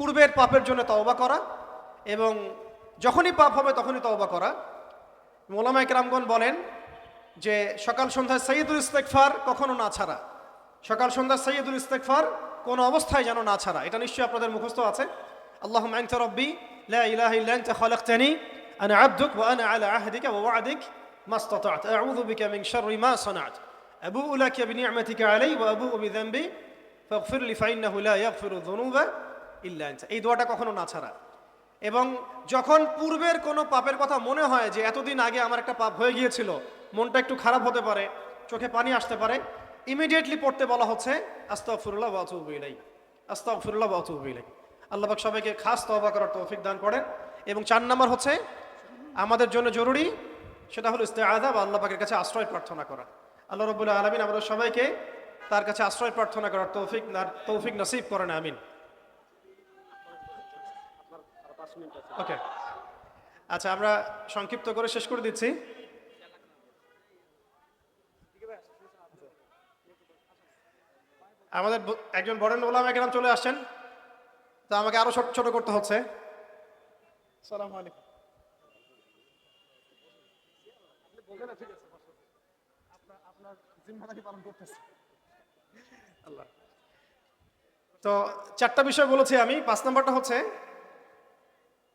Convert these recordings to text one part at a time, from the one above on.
পূর্বের পাপের জন্য তওবা করা এবং যখনই পাপ হবে তখনই তওবা করা। মোলামা ইকরামগণ বলেন যে সকাল সন্ধ্যায় সৈয়দুল ইস্তেকফার কখনো না ছাড়া। সকাল সন্ধ্যায় সৈয়দুল ইস্তেকফার কোন অবস্থায় যেন না ছাড়া। এটা নিশ্চয়ই আপনাদের মুখস্থ আছে। আল্লাহ মাইনতা রব্বি লাখানি আনা আব্দুক ওয়া আনা আলা আহদিকা ওয়া আদিক মাস্তাতাত। আউযু বিকা মিন শাররি মা সানাত। আবু লাকা বিনিআমাতিকা আলাই ওয়া আবু বিযানবি ফাগফির লি ফাইন্নাহু লা ইল্লা এই দোয়াটা কখনো না ছাড়া। এবং যখন পূর্বের কোনো পাপের কথা মনে হয় যে এতদিন আগে আমার একটা পাপ হয়ে গিয়েছিল, মনটা একটু খারাপ হতে পারে, চোখে পানি আসতে পারে ইমিডিয়েটলি পড়তে বলা হচ্ছে আস্তাফুরুল্লাহ বাতুবিলাই আস্তাফুরুল্লাহ বাতুবিলাই আল্লাহবাক সবাইকে খাস তবা করার তৌফিক দান করেন। এবং চার নাম্বার হচ্ছে, আমাদের জন্য জরুরি, সেটা হলো ইস্তে আদাব আল্লাহ পাকের কাছে আশ্রয় প্রার্থনা করা। আল্লাহ রবুল্লাহ আলমিন আমাদের সবাইকে তার কাছে আশ্রয় প্রার্থনা করার তৌফিক তৌফিক নসিব করেন, আমিন। ওকে আচ্ছা আমরা সংক্ষিপ্ত করে শেষ করে দিচ্ছি। আমাদের একজন বরেন ওলাম একরাম চলে আসছেন। তো আমাকে আরও ছোট ছোট করতে হচ্ছে। সালাম আলাইকুম। আল্লাহ তো চারটা বিষয় বলেছি আমি। পাঁচ নাম্বারটা হচ্ছে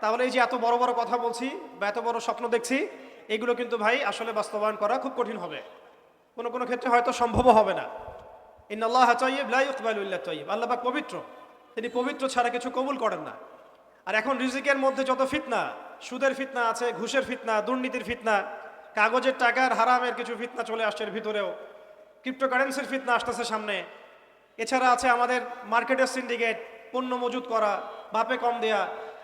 তাহলে এই যে এত বড় বড় কথা বলছি বা এত বড় স্বপ্ন দেখছি, এগুলো কিন্তু ভাই আসলে বাস্তবায়ন করা খুব কঠিন হবে। কোনো কোনো ক্ষেত্রে হয়তো সম্ভবও হবে না। ইন আল্লাহ তৈব লাই ইকবালুল্লাহ তৈব আল্লাহ পাক পবিত্র। তিনি পবিত্র ছাড়া কিছু কবুল করেন না। আর এখন রিজিকের মধ্যে যত ফিতনা, সুদের ফিতনা আছে, ঘুষের ফিতনা, দুর্নীতির ফিতনা, কাগজের টাকার হারামের কিছু ফিতনা চলে আসছে এর ভিতরেও। ক্রিপ্টোকারেন্সির ফিতনা আসতেছে সামনে। এছাড়া আছে আমাদের মার্কেটের সিন্ডিকেট, পণ্য মজুত করা, বাপে কম দেয়া।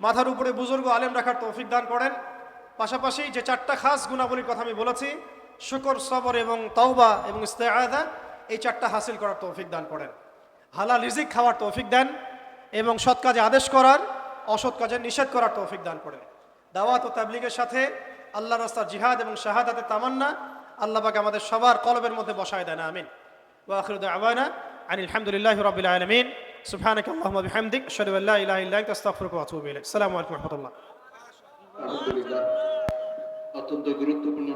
মাথার উপরে বুজুর্গ আলেম রাখার তৌফিক দান করেন। পাশাপাশি যে চারটা খাস গুণাবলীর কথা আমি বলেছি, শুকর, সবর এবং তওবা এবং ইস্তেআদা এই চারটা হাসিল করার তৌফিক দান করেন। হালাল রিজিক খাওয়ার তৌফিক দেন এবং সৎ কাজে আদেশ করার, অসৎ কাজে নিষেধ করার তৌফিক দান করেন। দাওয়াত ও তাবলিগের সাথে আল্লাহ রাস্তার জিহাদ এবং শাহাদাতের তামান্না আল্লাহ পাক আমাদের সবার কলবের মধ্যে বসায় দেন, আমিন। ওয়াখির দাওয়ানা আনিল আলহামদুলিল্লাহি রাব্বিল আলামিন। সুবহানাকা আল্লাহুম্মা বিহামদিক আশহাদু আল্লা ইলাহা ইল্লা আনতা আস্তাগফিরুকা ওয়া আতুবু ইলাইক আসসালামু আলাইকুম ওয়া রাহমাতুল্লাহ আলহামদুলিল্লাহ অত্যন্ত গুরুত্বপূর্ণ